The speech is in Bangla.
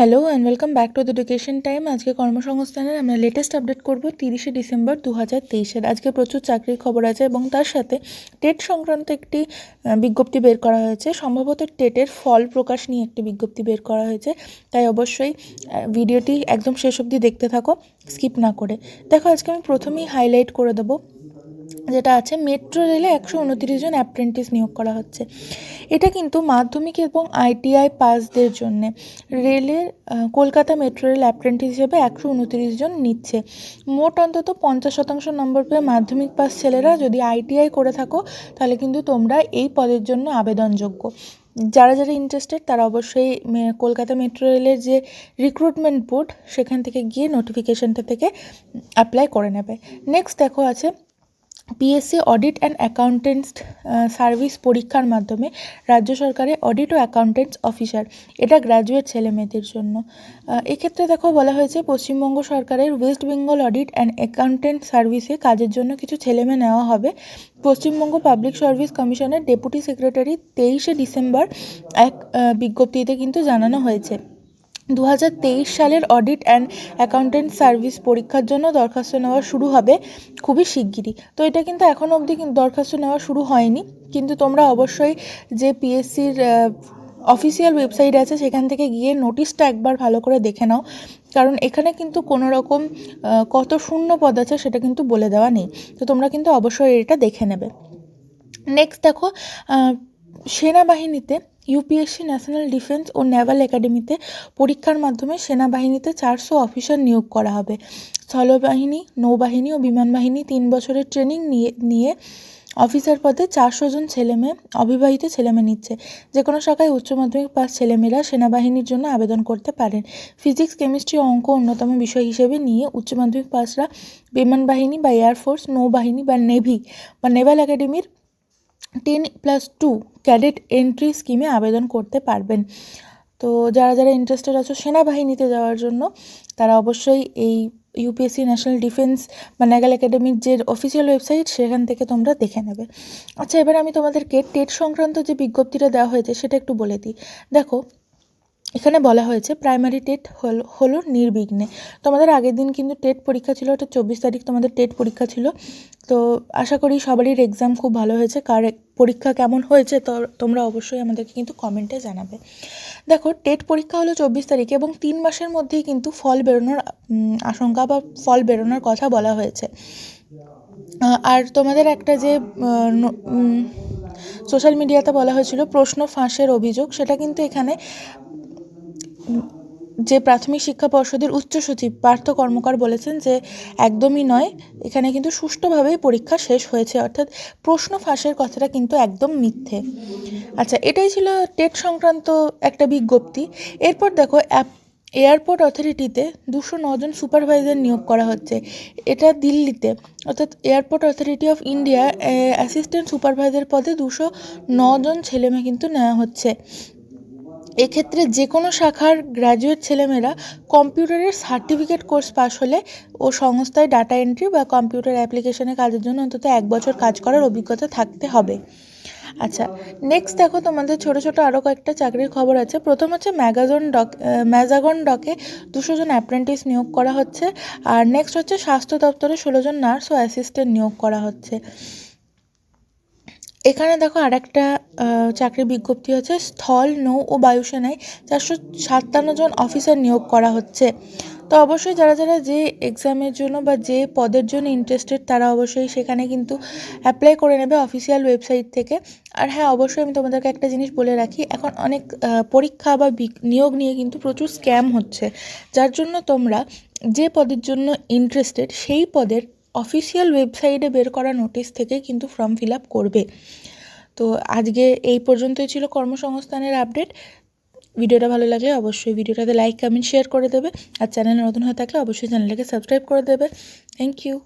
Hello and welcome back to education time আজকে কর্মসংস্থানের আমরা লেটেস্ট আপডেট করব তিরিশে ডিসেম্বর দু হাজার তেইশের। আজকে প্রচুর চাকরির খবর আছে এবং তার সাথে টেট সংক্রান্ত একটি বিজ্ঞপ্তি বের করা হয়েছে। সম্ভবত টেটের ফল প্রকাশ নিয়ে একটি বিজ্ঞপ্তি বের করা হয়েছে। তাই অবশ্যই ভিডিওটি একদম শেষ অবধি দেখতে থাকো। স্কিপ না করে। দেখো, আজকে আমি প্রথমেই হাইলাইট করে দেবো যেটা আছে, মেট্রো রেলে একশো উনতিরিশ জন অ্যাপ্রেন্টিস নিয়োগ করা হচ্ছে। এটা কিন্তু মাধ্যমিক এবং আইটিআই পাসদের জন্যে। রেলের কলকাতা মেট্রো রেল অ্যাপ্রেন্টিস হিসেবে একশো উনতিরিশ জন নিচ্ছে। মোট অন্তত পঞ্চাশ শতাংশ নম্বর পেয়ে মাধ্যমিক পাস ছেলেরা যদি আইটিআই করে থাকো, তাহলে কিন্তু তোমরা এই পদের জন্য আবেদনযোগ্য। যারা যারা ইন্টারেস্টেড তারা অবশ্যই কলকাতা মেট্রো রেলের যে রিক্রুটমেন্ট বোর্ড সেখান থেকে গিয়ে নোটিফিকেশনটা থেকে অ্যাপ্লাই করে নেবে। নেক্সট দেখো আছে PSC audit and accountants service পরীক্ষার মাধ্যমে রাজ্য সরকারের অডিট ও অ্যাকাউন্টেন্টস অফিসার এটা গ্র্যাজুয়েট ছেলে মেয়েদের জন্য। এক্ষেত্রে দেখো বলা হয়েছে পশ্চিমবঙ্গ সরকারের West Bengal audit and accountant সার্ভিসে কাজের জন্য কিছু ছেলেমেয়ে নেওয়া হবে। পশ্চিমবঙ্গ পাবলিক সার্ভিস কমিশনের ডেপুটি সেক্রেটারি তেইশে ডিসেম্বর এক বিজ্ঞপ্তিতে কিন্তু জানানো হয়েছে। দু হাজার তেইশ সালের অডিট অ্যান্ড অ্যাকাউন্টেন্ট সার্ভিস পরীক্ষার জন্য দরখাস্ত নেওয়া শুরু হবে খুবই শিগগিরই। তো এটা কিন্তু এখনও অবধি দরখাস্ত নেওয়া শুরু হয়নি। কিন্তু তোমরা অবশ্যই যে পিএসসির অফিসিয়াল ওয়েবসাইট আছে সেখান থেকে গিয়ে নোটিশটা একবার ভালো করে দেখে নাও। কারণ এখানে কিন্তু কোনো রকম কত শূন্য পদ আছে সেটা কিন্তু বলে দেওয়া নেই। তো তোমরা কিন্তু অবশ্যই এটা দেখে নেবে। নেক্সট দেখো সেনাবাহিনীতে ইউপিএসসি ন্যাশনাল ডিফেন্স ও নেভাল একাডেমিতে পরীক্ষার মাধ্যমে সেনাবাহিনীতে চারশো অফিসার নিয়োগ করা হবে। স্থলবাহিনী, নৌবাহিনী ও বিমান বাহিনী তিন বছরের ট্রেনিং নিয়ে নিয়ে অফিসার পদে চারশো জন ছেলেমেয়ে, অবিবাহিত ছেলেমেয়ে নিচ্ছে। যে কোনো শাখায় উচ্চ মাধ্যমিক পাস ছেলেমেয়েরা সেনাবাহিনীর জন্য আবেদন করতে পারেন। ফিজিক্স, কেমিস্ট্রি অঙ্ক অন্যতম বিষয় হিসেবে নিয়ে উচ্চ মাধ্যমিক পাসরা বিমান বাহিনী বা এয়ারফোর্স নৌবাহিনী বা নেভি বা নেভাল একাডেমির ten plus two cadet entry স্কিমে আবেদন করতে পারবেন। তো যারা যারা ইন্টারেস্টেড আছো সেনাবাহিনীতে যাওয়ার জন্য, তারা অবশ্যই এই ইউপিএসসি ন্যাশনাল ডিফেন্স বা ন্যাগাল একাডেমির যে অফিসিয়াল ওয়েবসাইট সেখান থেকে তোমরা দেখে নেবে। আচ্ছা এবার আমি তোমাদেরকে টেট সংক্রান্ত যে বিজ্ঞপ্তিটা দেওয়া হয়েছে, সেটা একটু বলে দিই। দেখো এখানে বলা হয়েছে প্রাইমারি টেট হলো হলো নির্বিঘ্নে। তোমাদের আগের দিন কিন্তু টেট পরীক্ষা ছিল ওটা চব্বিশ তারিখ তোমাদের টেট পরীক্ষা ছিল। তো আশা করি সবারই এক্সাম খুব ভালো হয়েছে। কার পরীক্ষা কেমন হয়েছে তো, তোমরা অবশ্যই আমাদেরকে কিন্তু কমেন্টে জানাবে। দেখো টেট পরীক্ষা হলো চব্বিশ তারিখে এবং তিন মাসের মধ্যেই কিন্তু ফল বেরোনোর আশঙ্কা বা ফল বেরোনোর কথা বলা হয়েছে। আর তোমাদের একটা যে সোশ্যাল মিডিয়াতে বলা হয়েছিল, প্রশ্ন ফাঁসের অভিযোগ, সেটা কিন্তু এখানে যে প্রাথমিক শিক্ষা পর্ষদের উচ্চ সচিব পার্থ কর্মকার বলেছেন যে একদমই নয়, এখানে কিন্তু সুষ্ঠুভাবেই পরীক্ষা শেষ হয়েছে, অর্থাৎ প্রশ্ন ফাঁসের কথাটা কিন্তু একদম মিথ্যে। আচ্ছা এটাই ছিল টেট সংক্রান্ত একটা বিজ্ঞপ্তি। এরপর দেখো, অ্যাপ, এয়ারপোর্ট অথরিটিতে দুশো নজন সুপারভাইজার নিয়োগ করা হচ্ছে। এটা দিল্লিতে, অর্থাৎ airport authority of India assistant supervisor পদে দুশো নজন ছেলেমেয়ে কিন্তু নেওয়া হচ্ছে। এক্ষেত্রে যে কোনো শাখার গ্র্যাজুয়েট ছেলেমেয়েরা কম্পিউটারের সার্টিফিকেট কোর্স পাশ হলে ও সংস্থায় ডাটা এন্ট্রি বা কম্পিউটার অ্যাপ্লিকেশনে কাজের জন্য অন্তত এক বছর কাজ করার অভিজ্ঞতা থাকতে হবে। আচ্ছা নেক্সট দেখো তোমাদের ছোট ছোট আরও কয়েকটা চাকরির খবর আছে। প্রথম হচ্ছে ম্যাগাজন ডক ম্যাজাগন ডকে দুশো জন অ্যাপ্রেন্টিস নিয়োগ করা হচ্ছে। আর নেক্সট হচ্ছে স্বাস্থ্য দপ্তরে ষোলো জন নার্স ও অ্যাসিস্ট্যান্ট নিয়োগ করা হচ্ছে। এখানে দেখো আর একটা চাকরির বিজ্ঞপ্তি হচ্ছে, স্থল, নৌ ও বায়ুসেনায় চারশো সাতান্ন জন অফিসার নিয়োগ করা হচ্ছে। তো অবশ্যই যারা যারা যে এক্সামের জন্য বা যে পদের জন্য ইন্টারেস্টেড তারা অবশ্যই সেখানে কিন্তু অ্যাপ্লাই করে নেবে অফিসিয়াল ওয়েবসাইট থেকে। আর হ্যাঁ অবশ্যই আমি তোমাদেরকে একটা জিনিস বলে রাখি, এখন অনেক পরীক্ষা বা নিয়োগ নিয়ে কিন্তু প্রচুর স্ক্যাম হচ্ছে। যার জন্য তোমরা যে পদের জন্য ইন্টারেস্টেড সেই পদের অফিসিয়াল ওয়েবসাইটে বের করা নোটিশ থেকে কিন্তু ফর্ম ফিল আপ করবে। তো আজকে এই পর্যন্তই ছিল কর্মসংস্থানের আপডেট ভিডিওটা ভালো লাগলে অবশ্যই ভিডিওটাতে লাইক কমেন্ট শেয়ার করে দেবে। আর চ্যানেল নতুন হয়ে থাকলে অবশ্যই চ্যানেলটাকে সাবস্ক্রাইব করে দেবে। Thank you